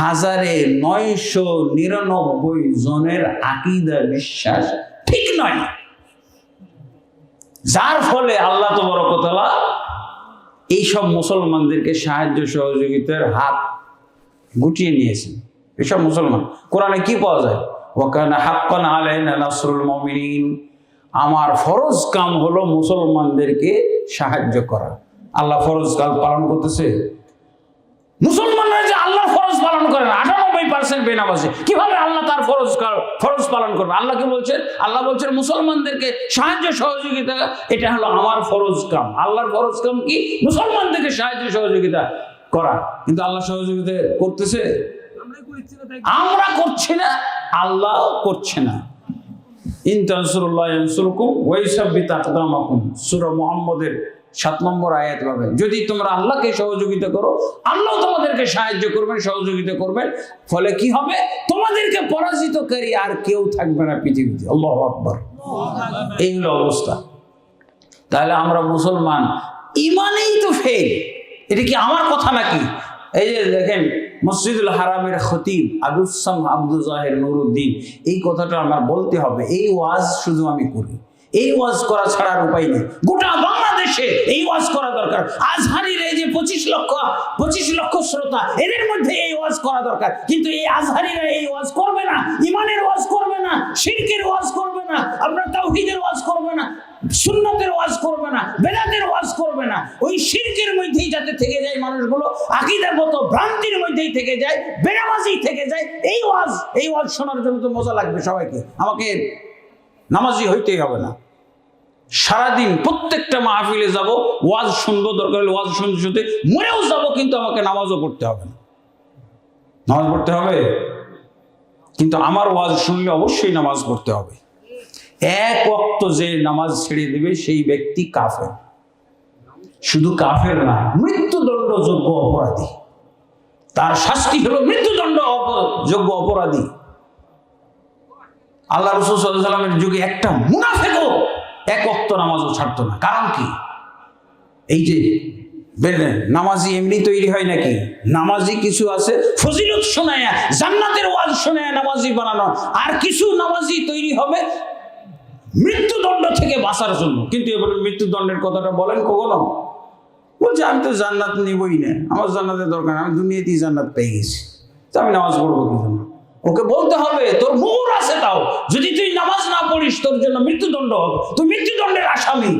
হাজারে নয়শো নিরানব্বই জনের আকিদা বিশ্বাস ঠিক নয়। যার ফলে আল্লাহ তো তবরকতলা এইসব মুসলমানদেরকে সাহায্য সহযোগিতার হাত গুটিয়ে নিয়েছেন। এসব মুসলমান। কোরআনে কি পাওয়া যায়? ওকানা হাক্কান আলাইনা নাসরুল মুমিনিন। আমার ফরজ কাম হলো মুসলমানদেরকে সাহায্য করা। আল্লাহ ফরজ কাল পালন করতেছে? মুসলমানরা যে আল্লাহ ফরজ পালন করে না আটানব্বই পার্সেন্ট বেনামাজি। কীভাবে আল্লাহ তার ফরজ ফরজ পালন করবে? আল্লাহ কি বলছেন? আল্লাহ বলছেন মুসলমানদেরকে সাহায্য সহযোগিতা এটা হলো আমার ফরজ কাম। আল্লাহর ফরজ কাম কি? মুসলমানদেরকে সাহায্য সহযোগিতা করা। কিন্তু আল্লাহ সহযোগিতা করতেছে? আমরা করছি না আল্লাহ করছে না। সাত নম্বর আয়াত পাবেন যদি তোমরা আল্লাহকে সহযোগিতা করো, আল্লাহ তোমাদেরকে সাহায্য করবেন, সহযোগিতা করবেন, ফলে কি হবে? তোমাদেরকে পরাজিতকারী আর কেউ থাকবে না পৃথিবীতে। আল্লাহ আকবার। এই হলো অবস্থা। তাহলে আমরা মুসলমান, ইমানেই তো ফেল এটা কি আমার কথা নাকি? এই যে দেখেন, মসজিদুল হারামের খতিব আবুসাম আব্দুল জাহের নুরুদ্দিন, এই কথাটা আমার বলতে হবে, এই ওয়াজ শুধু আমি করি। এই ওয়াজ করা ছাড়ার উপায় নেই। গোটা বাংলাদেশে এই ওয়াজ করা দরকার। আজহারির এই যে পঁচিশ লক্ষ পঁচিশ লক্ষ শ্রোতা, এদের মধ্যে এই ওয়াজ করা দরকার। কিন্তু এই আজহারিরা এই ওয়াজ করবে না, ইমানের ওয়াজ করবে না, শিরকের ওয়াজ করবে না, আপনার তাওহীদের ওয়াজ সুন্নতের ওয়াজ করবে না, বেদাতের ওয়াজ করবে না। ওই শিল্পের মধ্যেই যাতে থেকে যায় মানুষগুলো, আকিদার মতো ভ্রান্তির মধ্যেই থেকে যায় বেনামাজি থেকে যায়, এই ওয়াজ এই ওয়াজ শোনার জন্য তো মজা লাগবে সবাইকে। আমাকে নামাজি হইতেই হবে না। সারাদিন প্রত্যেকটা মাহফিলে যাব, ওয়াজ শুনব, দরকার হলে ওয়াজ শুনতে শুনতে মরেও যাব, কিন্তু আমাকে নামাজও পড়তে হবে না। নামাজ পড়তে হবে? কিন্তু আমার ওয়াজ শুনলে অবশ্যই নামাজ পড়তে হবে। এক অক্ত যে নামাজ ছেড়ে দেবে, সেই ব্যক্তি কাফের। শুধু কাফের না মৃত্যুদণ্ডযোগ্য অপরাধী। তার শাস্তি হলো মৃত্যুদণ্ড যোগ্য অপরাধী। আল্লাহ রসুল সাল্লামের যুগে একটা মুনাফেকও এক অক্ত নামাজও ছাড়তো না। কারণ কি? এই যে নামাজি এমনি তৈরি হয় নাকি? নামাজি কিছু আছে, ফজিলত শোনায়, জান্নাতের ওয়াজ শোনায় নামাজি বানানো। আর কিছু নামাজি তৈরি হবে মৃত্যুদণ্ড থেকে বাঁচার জন্য। কিন্তু এবারে মৃত্যুদণ্ডের কথাটা বলেন কখনো? বলছে, আমি তো জান্নাত নিবই না। আমার জান্নাতের দরকার আমি দুনিয়াতেই জান্নাত পেয়ে গেছি। তা আমি নামাজ পড়ব কি জন্য ওকে বলতে হবে, তোর মোহর আছে তাও। যদি তুই নামাজ না পড়িস, তোর জন্য মৃত্যুদণ্ড হবে। তুই মৃত্যুদণ্ডের আসামি।